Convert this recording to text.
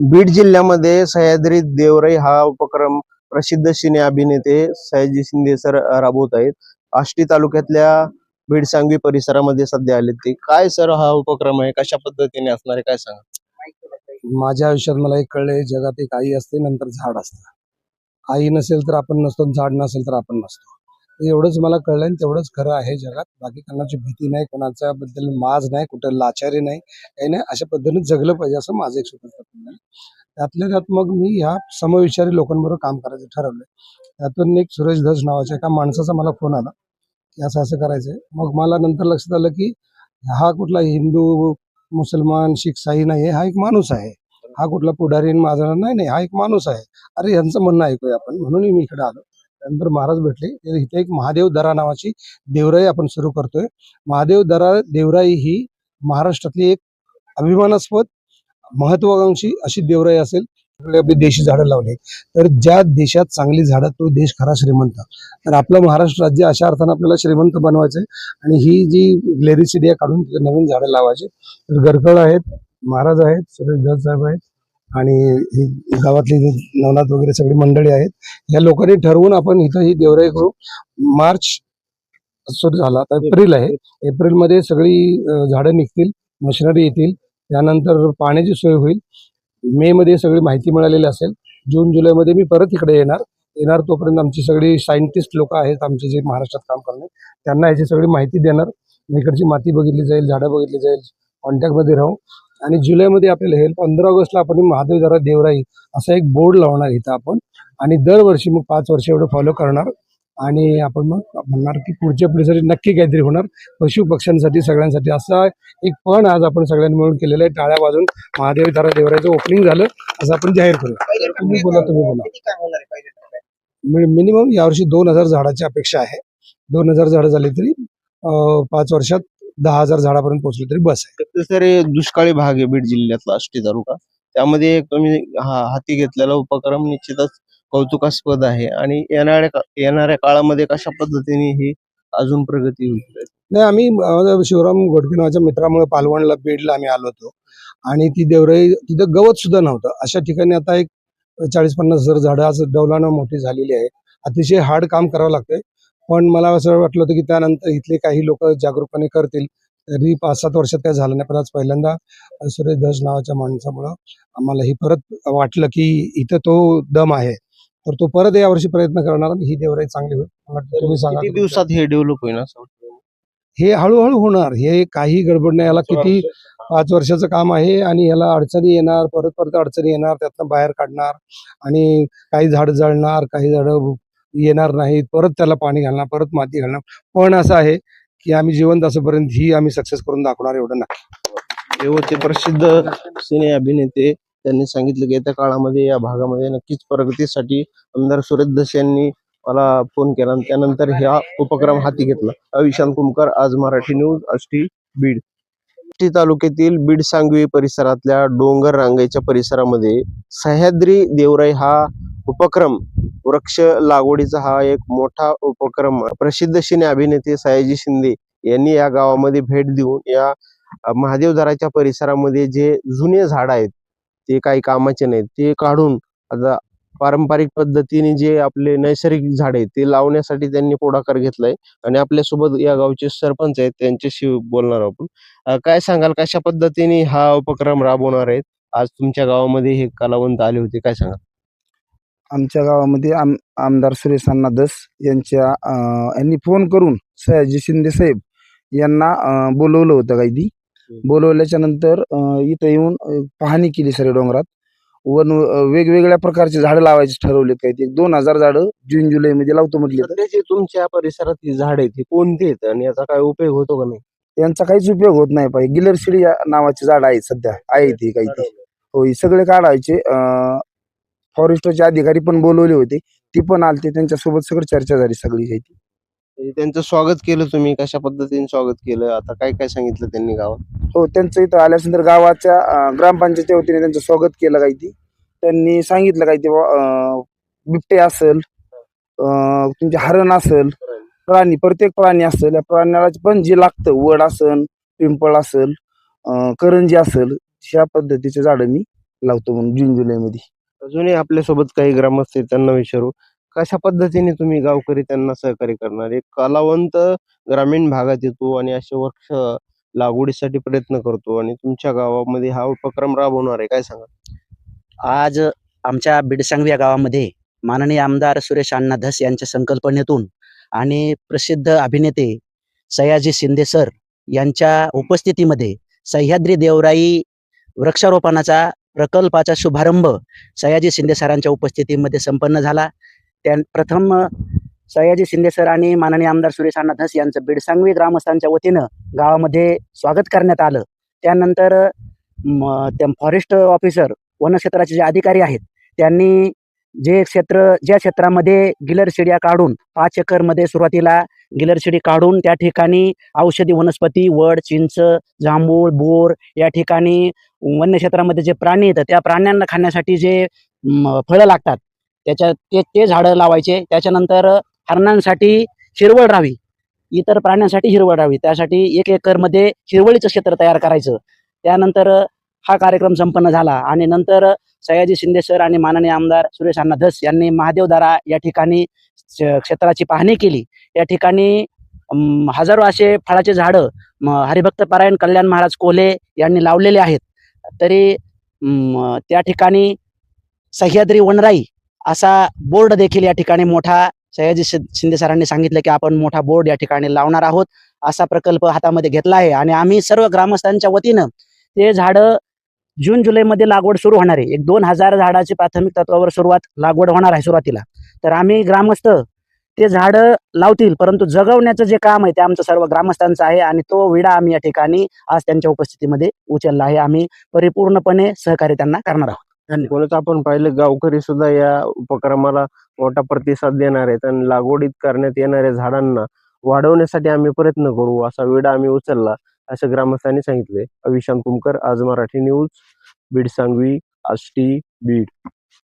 बीड जिल्ह्यामध्ये सह्याद्री देवराई हा उपक्रम प्रसिद्ध सिने अभिनेते सयाजी शिंदे सर राबवत आहेत. आष्टी तालुक्यातल्या बीड सांगवी परिसरामध्ये सध्या आले ते. काय सर हा उपक्रम आहे? कशा पद्धतीने असणार आहे? काय सांगा? माझ्या आयुष्यात मला एक कळले जगात एक आई असते नंतर झाड असतं. आई नसेल तर आपण नसतो झाड नसेल तर आपण नसतो. एवढंच मला कळलं आणि तेवढंच खरं आहे जगात. बाकी कोणाची भीती नाही कोणाच्या बद्दल माज नाही कुठं लाचारी नाही काही नाही. अशा पद्धतीने जगलं पाहिजे असं माझं एक स्वतंत्र त्यातल्या त्यात मग मी ह्या समविचारी लोकांबरोबर काम करायचं ठरवलं त्यातून एक सुरेश धस नावाच्या एका माणसाचा मला फोन आला की असं असं करायचंय. मग मला नंतर लक्षात आलं की हा कुठला हिंदू मुसलमान शीख साई नाही हा एक माणूस आहे. हा कुठला पुढारी माझा नाही नाही हा एक माणूस आहे. अरे यांचं म्हणणं ऐकूया आपण. म्हणून मी इकडे आलो. त्यानंतर महाराज भेटले. इथे एक महादेव दरा नावाची देवराई आपण सुरू करतोय. महादेव दरा देवराई ही महाराष्ट्रातली एक अभिमानास्पद महत्वाकांक्षी अशी देवराई असेल. आपली देशी झाडं लावले. तर ज्या देशात चांगली झाडं तो देश खरा श्रीमंत. तर आपलं महाराष्ट्र राज्य अशा अर्थानं आपल्याला श्रीमंत बनवायचंय. आणि ही जी ग्लेरिसिडिया काढून तिथे नवीन झाडं लावायची. तर गरकळ आहेत महाराज आहेत सुरेश साहेब आहेत. आणि ही गावातली जी नवनाथ वगैरे सगळी मंडळी आहेत या लोकांनी ठरवून आपण इथं ही देवराई करू. मार्च सुरू झाला तर एप्रिल आहे. एप्रिलमध्ये सगळी झाडं निघतील मशिनरी येतील. त्यानंतर पाण्याची सोय होईल. मे मध्ये सगळी माहिती मिळालेली असेल. जून जुलैमध्ये मी परत इकडे येणार. येणार तोपर्यंत आमची सगळी सायंटिस्ट लोक आहेत आमचे जे महाराष्ट्रात काम करणे त्यांना याची सगळी माहिती देणार. इकडची माती बघितली जाईल झाडं बघितली जाईल कॉन्टॅक्टमध्ये राहू. आणि जुलैमध्ये आपल्याला हे पंधरा ऑगस्टला आपण महादेव जरा देवराई असा एक बोर्ड लावणार इथं आपण. आणि दरवर्षी मग पाच वर्ष एवढं फॉलो करणार. आणि आपण मग म्हणणार की पुढच्या पिढीसाठी नक्की काहीतरी होणार पशु पक्ष्यांसाठी सगळ्यांसाठी असा एक पण आज आपण सगळ्यांनी मिळून केलेलं आहे. टाळ्या वाजून महादेव जरा देवरायचं ओपनिंग झालं असं आपण जाहीर करू तुम्ही बोला तुम्ही बोला. मिनिमम यावर्षी दोन हजार झाडाची अपेक्षा आहे. दोन हजार झाडं झाली तरी पाच वर्षात दहा हजार झाडापर्यंत पोहोचले तरी बस आहे. सर हे दुष्काळी भाग आहे बीड जिल्ह्यातला आष्टी तालुका. त्यामध्ये तुम्ही हा हाती घेतलेला उपक्रम निश्चितच कौतुकास्पद आहे आणि येणाऱ्या का- येणाऱ्या काळामध्ये कशा पद्धतीने ही अजून प्रगती होईल? नाही आम्ही अं, शिवराम घोडके नावाच्या मित्रामुळे पालवणला बीडला आम्ही आलो होतो. आणि ती देवराई तिथं गवत सुद्धा नव्हतं. अशा ठिकाणी आता एक चाळीस पन्नास हजार झाडं आज डौलानं मोठी झालेली आहे. अतिशय हार्ड काम करावं लागतंय. पण मला असं वाटलं होतं की त्यानंतर इथले काही लोक जागरूकपणे करतील. तरी पाच सात वर्षात काय झालं नाही पण आज पहिल्यांदा सुरेश धस नावाच्या माणसामुळं आम्हाला ही परत वाटलं की इथं तो दम आहे. तर तो परत यावर्षी प्रयत्न करणार आणि ही देवराई चांगली होईल. तुम्ही सांगा. किती दिवसात हे डेव्हलप होईल असं? हे हळूहळू होणार. हे काही गडबड नाही. याला किती पाच वर्षाचं काम आहे आणि याला अडचणी येणार परत परत अडचणी येणार त्यातनं बाहेर काढणार आणि काही झाड जळणार काही झाडं येणार नाहीत परत त्याला पाणी घालणार परत माती घालणार. पण असं आहे की आम्ही जिवंत असंपर्यंत ही आम्ही सक्सेस करून दाखवणार एवढं नाही. हे होते प्रसिद्ध सिने अभिनेते त्यांनी सांगितलं की येत्या काळामध्ये या भागामध्ये नक्कीच प्रगतीसाठी आमदार सुरेश दस यांनी मला फोन केला आणि त्यानंतर ह्या उपक्रम हाती घेतला. विशांत कुमकर आज मराठी न्यूज अष्टी बीड. टी तालुक्यातील बीड सांगवी परिसरातल्या डोंगर रांगेच्या परिसरामध्ये सह्याद्री देवराई हा उपक्रम वृक्ष लागवडीचा हा एक मोठा उपक्रम. प्रसिद्ध सिने अभिनेते सयाजी शिंदे यांनी या गावामध्ये भेट देऊन या अ, परिसरामध्ये जे जुने झाड आहेत ते काही कामाचे नाहीत ते काढून आता पारंपरिक पद्धतीने जे आपले नैसर्गिक झाड आहेत ते लावण्यासाठी त्यांनी पुढाकार घेतलाय. आणि आपल्यासोबत या गावचे सरपंच आहेत त्यांच्याशी बोलणार आपण. काय सांगाल कशा पद्धतीने हा उपक्रम राबवणार आहेत? आज तुमच्या गावामध्ये हे कलावंत आले होते काय सांगाल? आमच्या गावामध्ये आम आमदार सुरेश अण्णा दस यांच्या अं, यांनी फोन करून सयाजी शिंदे साहेब यांना अं, बोलवलं होतं काही ती बोलवल्याच्या नंतर अं, इथं येऊन अं, पाहणी केली सर डोंगरात. वन अं, वेगवेगळ्या प्रकारचे झाडं लावायचे ठरवलेत काही ते. दोन हजार झाडं जून जुलै मध्ये लावतो म्हटले सध्या जे तुमच्या परिसरात ही झाड आहेत ती कोणती आहेत आणि याचा काय उपयोग होतो का नाही? यांचा काहीच उपयोग होत नाही पाहिजे गिलरशिडी या नावाचे झाड आहेत सध्या. आहे ते काही ते. हो हे सगळे काढायचे फॉरेस्टचे अधिकारी पण बोलवले होते. ती पण आलते. त्यांच्यासोबत सगळं चर्चा झाली सगळी काही. ती. म्हणजे त्यांचं स्वागत केलं तुम्ही. कशा पद्धतीने स्वागत केलं? आता काय काय सांगितलं त्यांनी गावात? हो त्यांचं इथं आल्यानंतर गावाच्या अं, ग्रामपंचायतीच्या वतीने त्यांचं स्वागत केलं काही ती. त्यांनी सांगितलं काही ते बुवा, अं, बिबटे असेल अं, तुमचे हरण असेल प्राणी प्रत्येक प्राणी असेल. या प्राण्याला पण जे लागतं वड असेल पिंपळ असेल अं, करंजी असेल ह्या पद्धतीचे झाडं मी लावतो म्हणून जून जुलैमध्ये. अजूनही आपल्यासोबत काही ग्रामस्थ आहेत, त्यांना विचारू. कशा पद्धतीने तुम्ही गावकरी त्यांना सहकार्य करणार? एक कलावंत ग्रामीण भागात येतो आणि असे वृक्ष लागवडीसाठी प्रयत्न करतो आणि तुमच्या गावामध्ये हा उपक्रम राबवणार आहे काय सांगा आज आमच्या बिडसांगवी या गावामध्ये माननीय आमदार सुरेश अण्णा धस यांच्या संकल्पनेतून आणि प्रसिद्ध अभिनेते सयाजी शिंदे सर यांच्या उपस्थितीमध्ये सह्याद्री देवराई वृक्षारोपणाचा प्रकल्पाचा शुभारंभ सयाजी शिंदे सरांच्या उपस्थितीमध्ये संपन्न झाला. त्या प्रथम सयाजी शिंदे सर आणि माननीय आमदार सुरेश अण्णा धस यांचं बिडसांगवी ग्रामस्थांच्या वतीनं गावामध्ये स्वागत करण्यात आलं. त्यानंतर म, त्या फॉरेस्ट ऑफिसर वनक्षेत्राचे जे अधिकारी आहेत त्यांनी जे क्षेत्र ज्या क्षेत्रामध्ये गिलर शिड्या काढून पाच एकरमध्ये सुरुवातीला गिलर शिडी काढून त्या ठिकाणी औषधी वनस्पती वड चिंच जांभूळ बोर या ठिकाणी वन्य क्षेत्रामध्ये जे प्राणी येतात त्या प्राण्यांना खाण्यासाठी जे फळं लागतात त्याच्या ते ते झाडं लावायचे. त्याच्यानंतर हरणांसाठी हिरवळ राहावी. इतर प्राण्यांसाठी हिरवळ राहावी. त्यासाठी एक एकरमध्ये हिरवळीचं क्षेत्र तयार करायचं. त्यानंतर हा कार्यक्रम संपन्न झाला. आणि नंतर सयाजी शिंदे सर आणि माननीय आमदार सुरेश अण्णा धस यांनी महादेवदारा या ठिकाणी क्षेत्राची पाहणी केली. या ठिकाणी हजारो असे फळाचे झाडं हरिभक्त परायण कल्याण महाराज कोल्हे यांनी लावलेले आहेत. तरी त्या ठिकाणी सह्याद्री वनराई असा बोर्ड देखील या ठिकाणी मोठा सयाजी शिंदे सरांनी सांगितलं की आपण मोठा बोर्ड या ठिकाणी लावणार आहोत. असा प्रकल्प हातामध्ये घेतला आहे. आणि आम्ही सर्व ग्रामस्थांच्या वतीनं ते झाडं जून जुलैमध्ये लागवड सुरू होणार आहे. एक दोन हजार झाडाची प्राथमिक तत्वावर सुरुवात लागवड होणार आहे सुरुवातीला. तर आम्ही ग्रामस्थ ते झाडं लावतील परंतु जगवण्याचं जे काम आहे ते आमचं सर्व ग्रामस्थांचं आहे आणि तो विडा आम्ही या ठिकाणी आज त्यांच्या उपस्थितीमध्ये उचलला आहे. आम्ही परिपूर्णपणे सहकार्य त्यांना करणार आहोत. म्हणूनच आपण पाहिलं गावकरी सुद्धा या उपक्रमाला मोठा प्रतिसाद देणार आहेत आणि लागवडीत करण्यात येणाऱ्या झाडांना वाढवण्यासाठी आम्ही प्रयत्न करू असा विडा आम्ही उचलला. असं ग्रामस्थांनी सांगितले. अविशांत कुमकर आज मराठी न्यूज बीड सांगवी आष्टी बीड.